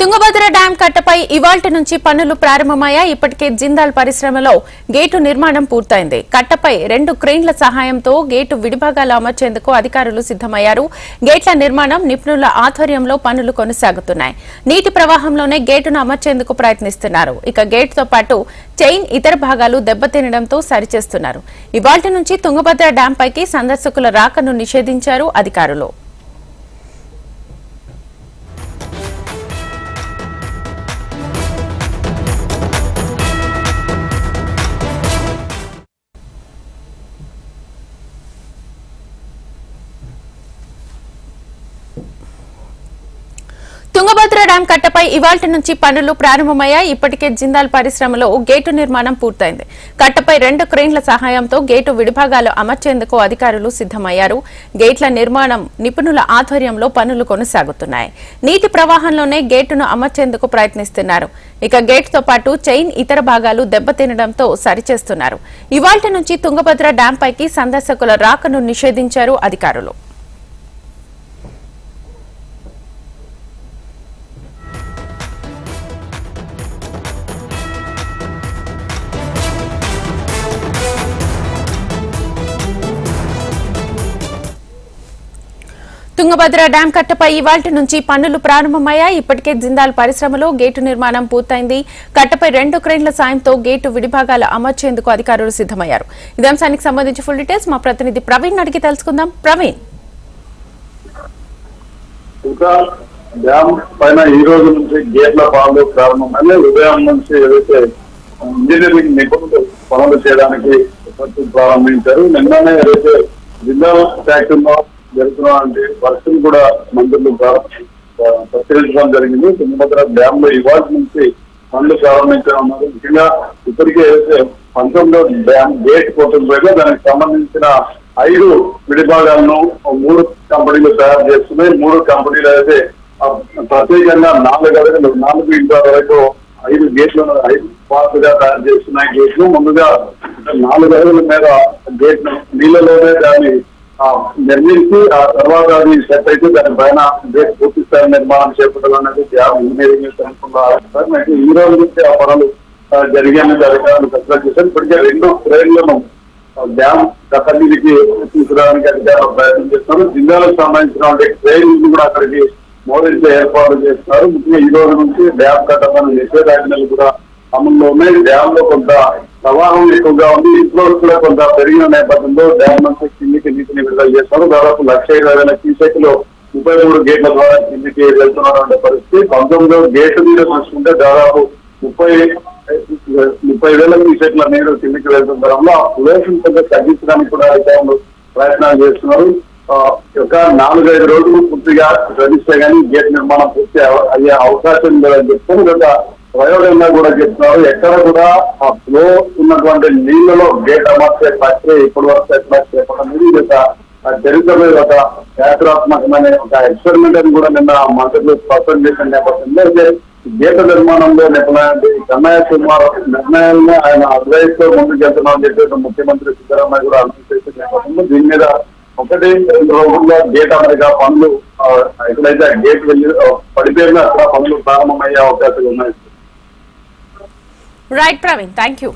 Tungabhadra dam కట్టపై ఇవాల్టి నుంచి పనులు ప్రారంభమయ్యాయి. ఇప్పటికే జిందాల్ పరిశ్రమలో గేటు నిర్మాణం పూర్తయింది. కట్టపై రెండు క్రెయిన్ల సహాయంతో గేటు విడిభాగాలు అమర్చేందుకు అధికారులు సిద్దమయ్యారు గేట్ల నిర్మాణం నిపుణుల ఆధ్వర్యంలో పనులు కొనసాగుతున్నాయి. నీటి ప్రవాహంలోనే గేటును అమర్చేందుకు ప్రయత్నిస్తున్నారు. ఇక గేటుతో పాటు చైన్ ఇతర భాగాలు దెబ్బతినడంతో సరిచేస్తున్నారు. ఇవాల్టి నుంచి తుంగభద్ర డ్యాం పైకి సందర్శకుల రాకను నిషేధించారు అధికారులు. డ్యాం కట్టపై ఇవాల్టి నుంచి పనులు ప్రారంభమయ్యాయి. ఇప్పటికే జిందాల్ పరిశ్రమలో గేటు నిర్మాణం పూర్తయింది. కట్టపై రెండు క్రెయిన్ల సహాయంతో గేటు విడిభాగాలు అమర్చేందుకు అధికారులు సిద్దమయ్యారు గేట్ల నిర్మాణం నిపుణుల ఆధ్వర్యంలో పనులు కొనసాగుతున్నాయి. నీటి ప్రవాహంలోనే గేటును అమర్చేందుకు ప్రయత్నిస్తున్నారు. ఇక గేట్తో పాటు చైన్ ఇతర భాగాలు దెబ్బతినడంతో సరిచేస్తున్నారు. ఇవాల్టి నుంచి తుంగభద్ర డ్యాంపైకి సందర్శకుల రాకను నిషేధించారు అధికారులు. తుంగభద్ర డ్యాం కట్టపై ఇవాల్టి నుంచి పనులు ప్రారంభమయ్యాయి. ఇప్పటికే జిందాల్ పరిశ్రమలో గేటు నిర్మాణం పూర్తయింది. కట్టపై రెండు క్రెయిన్ల సాయంతో గేటు విడిభాగాలు అమర్చేందుకు అధికారులు సిద్దమయ్యారు ఇదే అంశానికి సంబంధించి ఫుల్ డీటెయిల్స్ మా ప్రతినిధి ప్రవీణ్ అడిగి తెలుసుకుందాం. ప్రవీణ్. డ్యామ్ పైన ఈ రోజు నుంచి గేట్ల పనులు ప్రారంభమైన ఉదయం నుంచి ఏదైతే ఇంజనీరింగ్ నిపుణులు పనులు చేయడానికి ప్రారంభించారు. నిన్ననే ఏదైతే జిల్లా ఫ్యాక్టరీలో జరుగుతున్నటువంటి వర్షం కూడా మందులు ప్రారంభ- పరిశీలించడం జరిగింది. తుంగభద్ర డ్యామ్లో ఇవాళ నుంచి పనులు ప్రారంభించనున్నారు ముఖ్యంగా ఇప్పటికే ఏదైతే పంతొమ్మిదో డ్యామ్ గేట్ పోతుండగా దానికి సంబంధించిన ఐదు విడిభాగాలను మూడు కంపెనీలు తయారు చేస్తున్నాయి. మూడు కంపెనీలు అయితే ప్రత్యేకంగా నాలుగు అడుగులు నాలుగు ఇంటి వరకు ఐదు గేట్లను ఐదు పార్ట్గా తయారు చేస్తున్నాయి గేట్లు. ముందుగా నాలుగు అడుగుల మీద గేట్ నీళ్ళలోనే దాన్ని నిర్మించి ఆ తర్వాత అది సెట్ అయితే దాని పైన పూర్తి స్థాయి నిర్మాణం చేపట్టాలన్నది డ్యామ్ ఇంజనీరింగ్ అనుకున్నారు ఈ రోజు నుంచి ఆ పనులు జరిగాయని అధికారులు కసరత్తు చేశారు ఇప్పటికే రెండు ట్రైన్లను డ్యామ్ కథలికి తీసుకురావడానికి అధికారులు ప్రయత్నం చేస్తున్నారు. జిల్లాలకు సంబంధించిన ట్రైన్ కూడా అక్కడికి మోదరించే ఏర్పాట్లు చేస్తున్నారు. ముఖ్యంగా ఈ రోజు నుంచి డ్యామ్ కట్టమని నిషేధాజ్ఞలు కూడా అమల్లో ఉన్నాయి డ్యామ్లో కొంత ప్రవాహం ఎక్కువగా ఉంది. ఇంట్లో కూడా కొంత పెరిగిన నేపథ్యంలో డ్యామ్ నుంచి కిందికి నీటిని విడుదల చేస్తారు. దాదాపు లక్ష ఇరవై వేల క్యూసెక్లు ముప్పై మూడు గేట్ల ద్వారా కిందికి వెళ్తున్నటువంటి పరిస్థితి. పంతొమ్మిదో గేట్ మీద చూసుకుంటే దాదాపు ముప్పై ముప్పై వేల క్యూసెక్ల నీరు కిందికి వెళ్తుండడంలో ఆ పొల్యూషన్ కొంత తగ్గించడానికి కూడా అధికారులు ప్రయత్నాలు చేస్తున్నారు. ఒక నాలుగైదు రోజులు పూర్తిగా శ్రమిస్తే కానీ గేట్ నిర్మాణం పూర్తి అయ్యే అవకాశం లేదని చెప్తే గత ప్రయోగంగా కూడా చెప్తున్నారు ఎక్కడ కూడా ఆ ఫ్లో ఉన్నటువంటి నీళ్ళలో గేట్ అమర్చే ప్రక్రియ ఇప్పటి వరకు ఎట్లా చేపట్టడం ఇది ఒక ఆ ఒక శాస్త్రాత్మకమైన ఒక ఎక్స్పెరిమెంట్ అని కూడా నిన్న మంత్రులు స్పష్టం చేసిన నేపథ్యంలో అయితే గీత నిర్మాణంలో నిపుణులైన కన్నయ్య కుమార్ నిర్ణయాలను ఆయన అడ్వైస్తో చెప్పి ముఖ్యమంత్రి సిద్ధరామయ్య కూడా అనౌన్స్ చేసిన నేపథ్యంలో దీని మీద ఒకటి రెండు రోజుల్లో గేట్ అమెరికా పనులు ఎక్కడైతే గేట్ వెళ్ళి పడిపోయిన పడిపోయినా అక్కడ పనులు ప్రారంభమయ్యే అవకాశాలు ఉన్నాయి. Right Praveen thank you